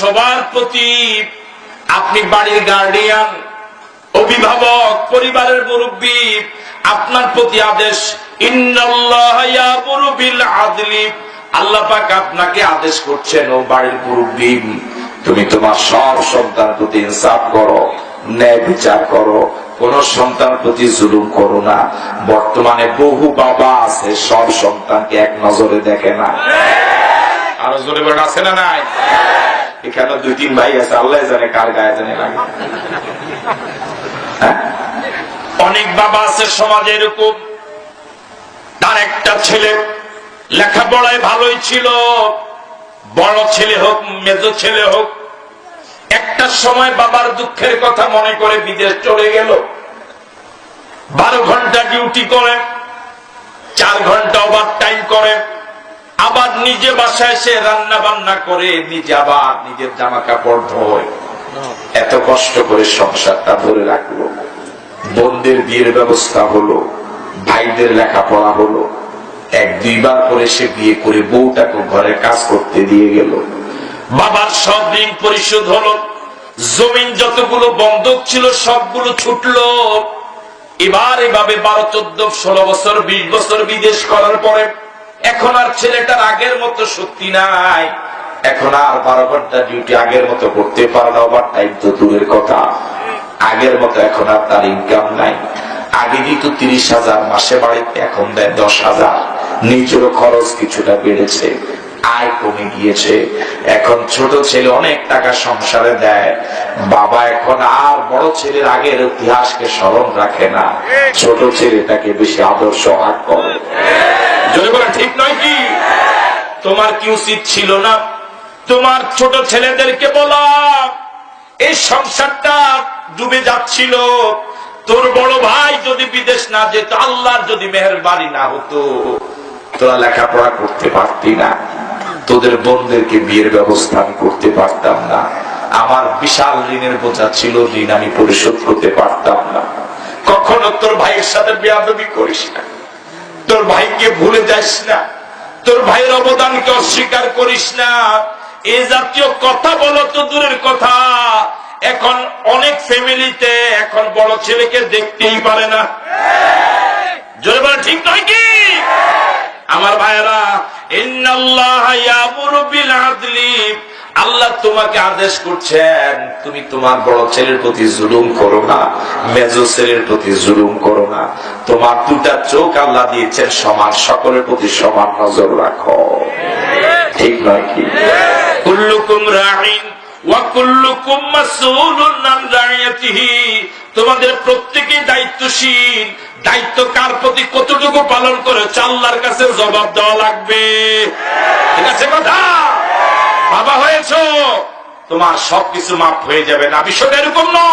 সবার প্রতি আপনি বাড়ির গার্ডিয়ান অভিভাবক, পরিবারের মুরব্বী, আপনার প্রতি আদেশ আল্লাহ পাক আপনাকে আদেশ করছেন, ও বাড়ির মুরব্বী, তুমি তোমার সব সন্তান প্রতি ইনসাফ করো, ন্যায় বিচার করো, কোন সন্তান প্রতি জুলুম করো না। বর্তমানে বহু বাবা আছে, সব সন্তানকে এক নজরে দেখে না। আরও জোরে বলে আছে না নাই? এখানে দুই, তিন ভাই আছে, আল্লাহ জানে কার গায়ে জানে লাগে। হ্যাঁ? অনেক বাবা আছে সমাজে এরকম। তার একটা ছেলে লেখাপড়ায় ভালোই ছিল। বড় ছেলে হোক, মেজ ছেলে হোক। একটা সময় বাবার দুঃখের কথা মনে করে বিদেশ চলে গেল। বারো ঘণ্টা ডিউটি করে, চার ঘণ্টা ওভার টাইম করে। আবার নিজে বাসায় এসে রান্না বান্না করে নিজে আবার নিজের জামা কাপড় ধোয়। এত কষ্ট করে সংসারটা ধরে রাখল। বোনদের বিয়ের ব্যবস্থা হলো, ভাইদের লেখাপড়া হলো। এক দুইবার করে সে বিয়ে করে বউটাকে ঘরে কাজ করতে দিয়ে গেল। বাবার সব ঋণ পরিশোধ হলো, জমিন যতগুলো বন্ধক ছিল সবগুলো ছুটলো। এবার এভাবে বারো, চোদ্দ, ষোলো বছর, বিশ বছর বিদেশ করার পরে এখন আর ছেলেটার আগের মতো শক্তি নাই। এখন আর বারো ঘণ্টা ডিউটি আগের মতো করতে পারে না, ওভার টাইম তো দূরের কথা। আগের মতো এখন আর তার ইনকাম নাই। আগে দিত তিরিশ হাজার মাসে বাড়িতে এখন দেয় দশ হাজার। নিজেরও খরচ কিছুটা বেড়েছে, আয় কমে গিয়েছে। এখন ছোট ছেলে অনেক টাকা সংসারে দেয়। বাবা এখন আর বড় ছেলের আগের ইতিহাসকে স্মরণ রাখে না। ছোট ছেলেটাকে বেশি আদর্শ হাত করে। বলে, ঠিক নয় কি? তোমার কি উচিত ছিল না? তোমার ছোট ছেলেদেরকে বলা, এই সংসারটা ডুবে যাচ্ছিল। তোর বড় ভাই যদি বিদেশ না যেত, আল্লাহর যদি না হতো, তোরা লেখাপড়া করতে পারতি না। তোদের বোনদেরকে বিয়ের ব্যবস্থা আমি করতে পারতাম না। আমার বিশাল ঋণের বোঝা ছিল, ঋণ আমি পরিশোধ করতে পারতাম না। কখনো তোর ভাইয়ের সাথে বেয়াদবি করিস না। তোর ভাইকে ভুলে যাস না। তোর ভাইয়ের অবদানকে অস্বীকার করিস না। এ জাতীয় কথা বলো তো দূরের কথা। এখন অনেক ফ্যামিলিতে এখন বড় ছেলেকে দেখতেই পারে না। ঠিক নয় কি? আমার ভাইয়েরা আল্লাহ তোমাকে আদেশ করছেন, তুমি তোমার বড় ছেলের প্রতি জুলুম করো না, মেজ ছেলের প্রতি জুলুম করো না। তোমার দুটা চোখ আল্লাহ দিয়েছেন সমান, সকলের প্রতি সমান নজর রাখো। ঠিক নয় কি? কুল্লুকুম রাইন ওয়া কুল্লুকুম মাসউলুন আন রাইয়াতিহি তোমাদের প্রত্যেকে দায়িত্বশীল। দায়িত্ব কার প্রতি কতটুকু পালন করে আল্লাহর কাছে জবাব দেওয়া লাগবে। ঠিক আছে কথা? বাবা হয়েছ তোমার সবকিছু মাফ হয়ে যাবে না। বিষয়টা এরকম নয়